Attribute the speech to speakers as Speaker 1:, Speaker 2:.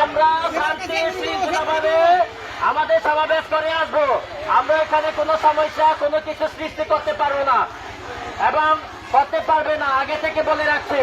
Speaker 1: আমরা আমাদের সমাবেশ করে আসব। আমরা এখানে কোনো সমস্যা, কোনো কিছু সৃষ্টি করতে পারব না। এবং করতে পারবে না, আগে থেকে বলে রাখছি।